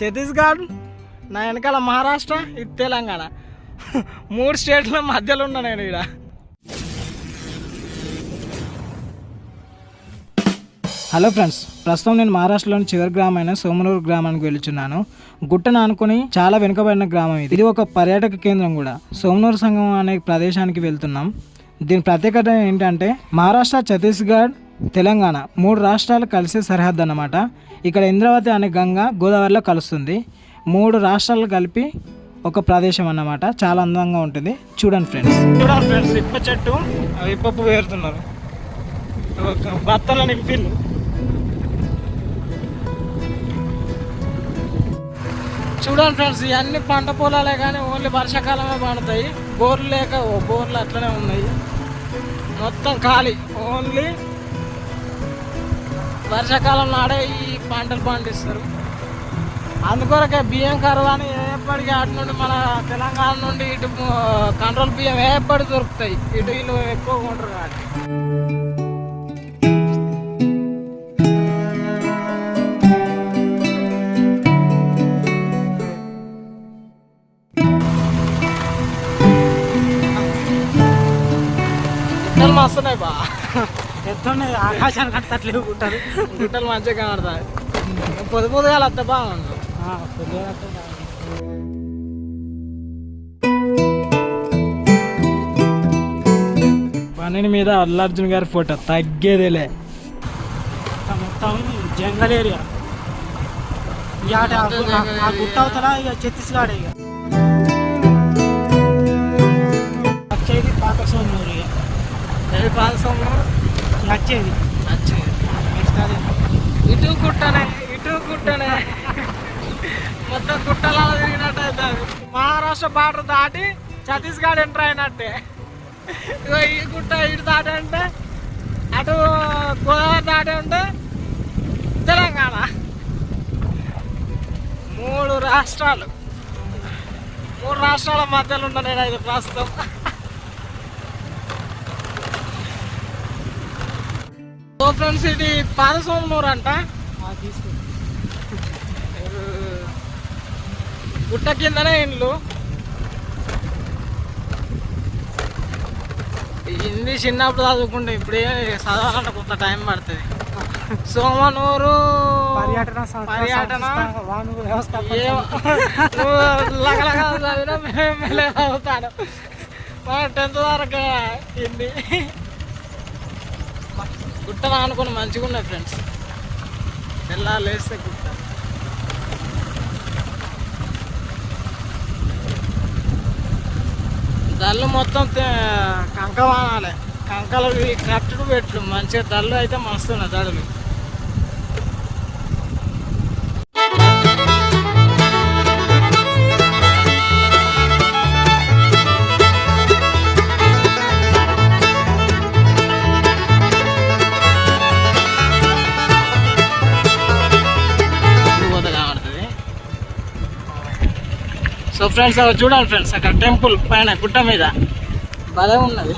ఛత్తీస్గఢ్ నా వెనకాల మహారాష్ట్ర ఇది తెలంగాణ. మూడు స్టేట్ల మధ్యలో ఉన్నా నేను ఇక్కడ హలో ఫ్రెండ్స్ ప్రస్తుతం నేను మహారాష్ట్రలోని చివరి గ్రామమైన సోమనూరు గ్రామానికి వెళ్తున్నాను గుట్టను అనుకుని చాలా వెనుకబడిన గ్రామం ఇది. ఇది ఒక పర్యాటక కేంద్రం కూడా. సోమనూరు సంఘం అనే ప్రదేశానికి వెళ్తున్నాం. దీని ప్రత్యేకత ఏంటంటే మహారాష్ట్ర ఛత్తీస్గఢ్ తెలంగాణ మూడు రాష్ట్రాలు కలిసే సరిహద్దు అన్నమాట. ఇక్కడ ఇంద్రావతి అనే గంగ గోదావరిలో కలుస్తుంది. మూడు రాష్ట్రాలు కలిపి ఒక ప్రదేశం అన్నమాట. చాలా అందంగా ఉంటుంది. చూడండి ఫ్రెండ్స్. చూడండి ఫ్రెండ్స్ ఇప్ప చెట్టు ఇప్పప్పు వేరుతున్నారు. బత్తలని ఇప్పిల్లు చూడండి ఫ్రెండ్స్ ఇవన్నీ పంట పొలాలే కానీ ఓన్లీ వర్షాకాలమే పండుతాయి. బోర్లు లేక ఓ బోర్లు అట్లనే ఉన్నాయి. మొత్తం ఖాళీ. ఓన్లీ వర్షాకాలం నాడే ఈ పంటలు పండిస్తారు. అందుకొరకే బియ్యం కరువు అని ఎప్పటికీ అటు నుండి మన తెలంగాణ నుండి ఇటు కంట్రోల్ బియ్యం ఎప్పటికి దొరుకుతాయి. ఇటు వీళ్ళు ఎక్కువ కొంటారు కాబట్టి. మస్తున్నాయి బా. ఎత్తుండే ఆకాశానికి అట్లే ఉంటారు గుట్టలు. మంచిగా కనబడతాయి. పొద్దు పొద్దుగా వస్తే బాగుండు. పన్నెండు మీద అల్లార్జున్ గారి ఫోటో తగ్గేదేలే. మొత్తం జంగల్ ఏరియా. ఇక ఆ గుట్ట అవుతారా ఇక ఛత్తీస్గఢ్ ఇక. వచ్చేది పాత సోమూరు ఇక. ఏ పాదసంలో నచ్చేది. వచ్చేది నెక్స్ట్ అదే ఇటు కుట్టనే ఇటు కుట్టనే మొత్తం గుట్టలా తిరిగినట్టు అవుతుంది మహారాష్ట్ర బార్డర్ దాటి ఛత్తీస్గఢ్ ఎంటర్ అయినట్టే. ఇగో ఈ గుట్ట ఇటు దాటి అంటే అటు గోదావరి దాటి ఉంటే తెలంగాణ. మూడు రాష్ట్రాలు. మూడు రాష్ట్రాల మధ్యలో ఉన్నా నేను అయితే ప్రస్తుతం. ఫ్రెండ్స్ ఇది పాదసోమనూరు అంట గుట్ట కిందనే ఇండ్లు. హిందీ చిన్నప్పుడు చదువుకుంటే ఇప్పుడే చదవాలంటే కొంత టైం పడుతుంది. సోమనూరు పర్యటన పర్యటన. లగలగా చదివినా మేము చదువుతాను మన టెన్త్ వరకు హిందీ. గుట్ట అనుకుని మంచిగా ఉన్నాయి ఫ్రెండ్స్ తెల్లారు లేస్తే గుట్ట దళ్ళు మొత్తం కంక వానాలి కంకలు కట్టుడు పెట్టు మంచిగా దళ్ళు అయితే మస్తున్నాయి దడులు. సో ఫ్రెండ్స్ అవి చూడండి ఫ్రెండ్స్ అక్కడ టెంపుల్ పైన గుట్ట మీద భలే ఉన్నది.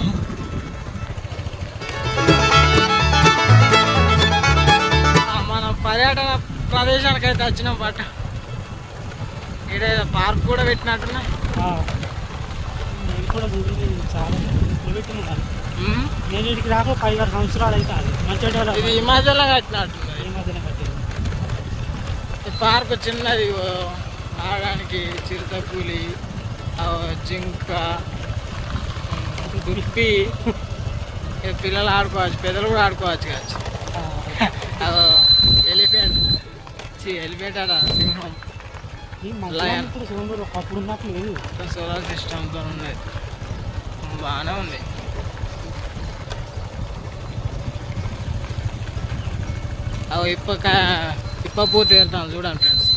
మనం పర్యటన ప్రదేశానికి అయితే వచ్చినాం బట్ ఇక్కడ పార్క్ కూడా పెట్టినట్టున్నా. నేను ఇక్కడికి రాక పది ఆరు సంవత్సరాలు అయితే డెవలప్ ఇది హిమాచల్లో కట్టినట్టున్నది ఈ పార్క్ చిన్నది ఆడడానికి చిరుతపులి ఆ, జింక దుప్పి ఇక పిల్లలు ఆడుకోవచ్చు పెద్దలు కూడా ఆడుకోవచ్చు కావచ్చు. ఎలిఫెంట్. ఎలిఫెంట్ ఆడ సింహం సోలార్ సిస్టమ్తో ఉన్నది బాగానే ఉంది. అవి ఇప్ప ఇప్ప పూత ఏరుతాం చూడండి ఫ్రెండ్స్.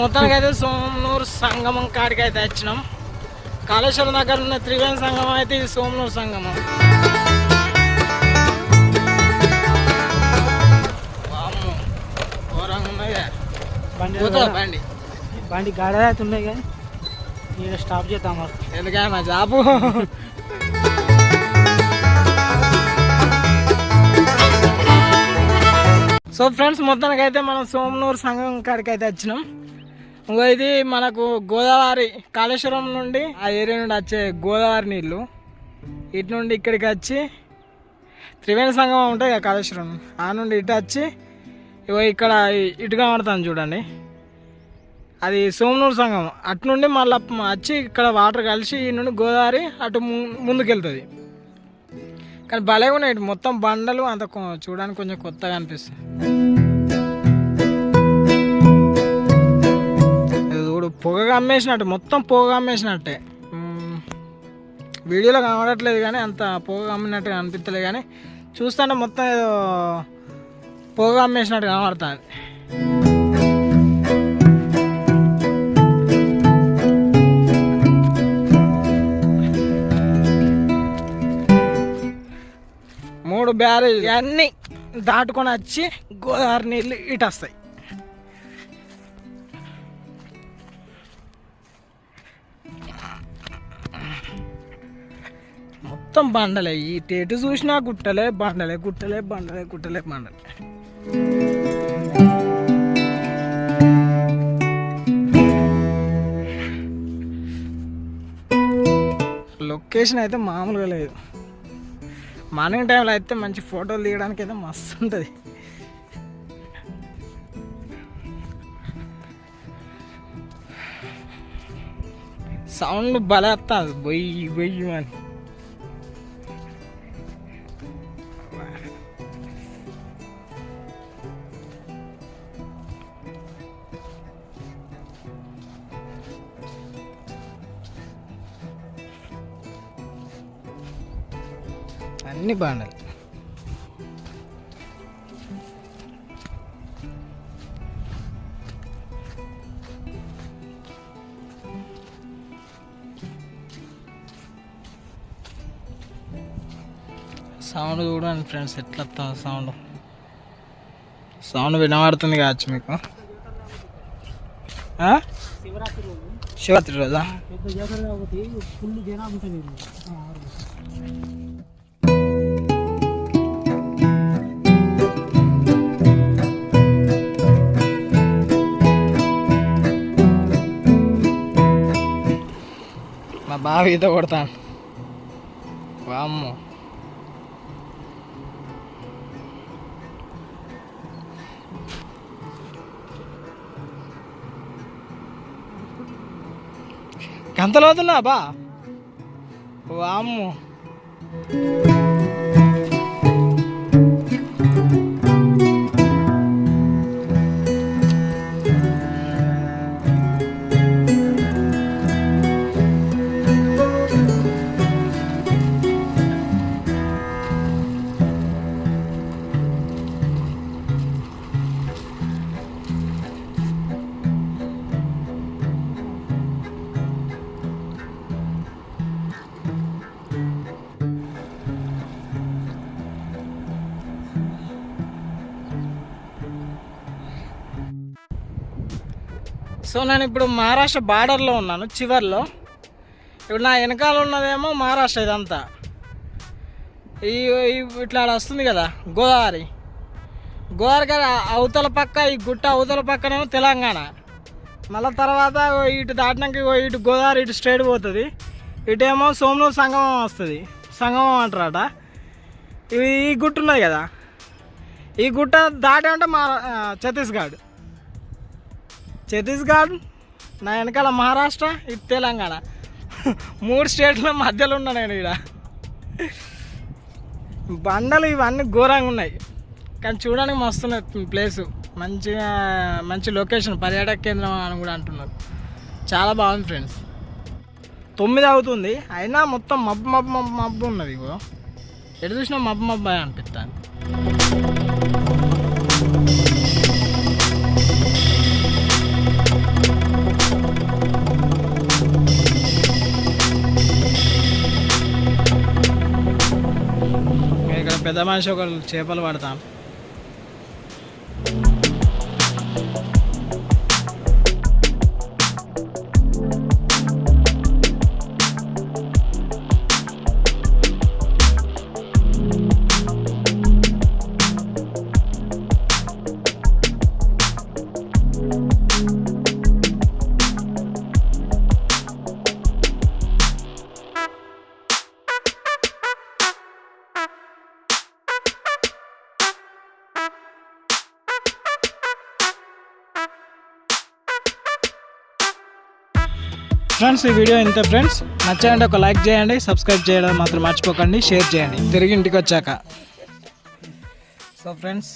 మొత్తానికి అయితే సోమనూరు సంగమం కాడికి అయితే వచ్చినాం. కాళేశ్వరం దగ్గర ఉన్న త్రివేణి సంగమం అయితే ఇది సోమనూరు సంగమం. బండి బండి? గాడి ఉన్నాయి కానీ నేను స్టాప్ చేద్దాం ఎందుకన్నా జాబు? సో ఫ్రెండ్స్ మొత్తానికి అయితే మనం సోమనూరు సంఘం కాడికి అయితే వచ్చినాం. ఇంకా ఇది మనకు గోదావరి కాళేశ్వరం నుండి ఆ ఏరియా నుండి వచ్చే గోదావరి నీళ్ళు. ఇటు నుండి ఇక్కడికి వచ్చి త్రివేణి సంగమం ఉంటాయి కదా కాళేశ్వరం. ఆ నుండి ఇటు వచ్చి ఇగో ఇక్కడ ఇటు కనబడుతుంది చూడండి. అది సోమనూరు సంఘం అటు నుండి మళ్ళీ వచ్చి ఇక్కడ వాటర్ కలిసి ఈ నుండి గోదావరి అటు ముందుకెళ్తుంది. కానీ భలే ఉన్నాయి ఇటు. మొత్తం బండలు అంత చూడడానికి కొంచెం కొత్తగా అనిపిస్తుంది. పొగగా అమ్మేసినట్టు మొత్తం పొగ అమ్మేసినట్టే వీడియోలో కనబడట్లేదు కానీ అంత పొగ అమ్మినట్టుగా అనిపించలేదు కానీ చూస్తుంటే మొత్తం ఏదో పొగ అమ్మేసినట్టు కనబడుతుంది. మూడు బ్యారేజ్ అన్నీ దాటుకొని వచ్చి గోదావరి నీళ్ళు ఇటు వస్తాయి మొత్తం బండలే. ఈ చూసినా గుట్టలే బండలే గుట్టలే బండలే గుట్టలే బండలే. లొకేషన్ అయితే మామూలుగా లేదు. మార్నింగ్ టైంలో అయితే మంచి ఫోటోలు తీయడానికి అయితే మస్తు ఉంటుంది. సౌండ్ బలేస్తా బొయ్యి బొయ్యి అని. అన్ని బాగుండాలి సౌండ్ చూడండి ఫ్రెండ్స్ ఎట్లా సౌండ్? సౌండ్ వినబడుతుంది కావచ్చు మీకు? శివరాత్రి రోజు. బాగా ఈత కొడతాను వామ్ము. గంతలు అవుతున్నా బా. వామ్మో. సో నేను ఇప్పుడు మహారాష్ట్ర బార్డర్లో ఉన్నాను చివర్లో. ఇప్పుడు నా వెనకాల ఉన్నదేమో మహారాష్ట్ర ఇదంతా. ఈ ఈ- ఇట్లా వస్తుంది కదా గోదావరి. గోదావరి గారి అవతల పక్క ఈ గుట్ట అవతల పక్కనేమో తెలంగాణ. మళ్ళీ తర్వాత ఇటు దాటినాక ఇటు గోదావరి ఇటు స్ట్రైట్ పోతుంది. ఇటేమో సోమనూరు సంగమం వస్తుంది. సంగమం అంటారట. ఇవి ఈ గుట్ట ఉన్నది కదా. ఈ గుట్ట దాటి అంటే మా ఛత్తీస్గఢ్. ఛత్తీస్గఢ్ నా వెనకాల మహారాష్ట్ర ఇది తెలంగాణ. మూడు స్టేట్ల మధ్యలో ఉన్నా నేను ఇక్కడ బండలు ఇవన్నీ ఘోరంగా ఉన్నాయి. కానీ చూడడానికి మస్తున్నాయి ప్లేసు. మంచిగా మంచి లొకేషన్ పర్యాటక కేంద్రం అని కూడా అంటున్నారు. చాలా బాగుంది ఫ్రెండ్స్. తొమ్మిది అవుతుంది. అయినా మొత్తం మబ్బు మబ్బు మబ్బు మబ్బు ఉన్నది ఇగో. ఎటు చూసినా మబ్బు మబ్బు అనిపిస్తాను ఇక్కడ పెద్ద మనిషి ఒక చేపలు పడతాం. ఫ్రెండ్స్ ఈ వీడియో ఇంతే ఫ్రెండ్స్. నచ్చాయంటే ఒక లైక్ చేయండి సబ్స్క్రైబ్ చేయడం మాత్రం మర్చిపోకండి షేర్ చేయండి. తిరిగి ఇంటికి వచ్చాక. సో ఫ్రెండ్స్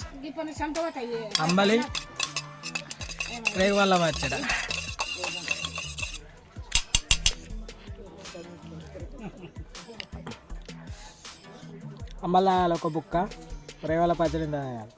అంబలి రేగు వల్ల వచ్చాడ అంబలి ఒక బుక్క రేవాల పచ్చడి తాగాలి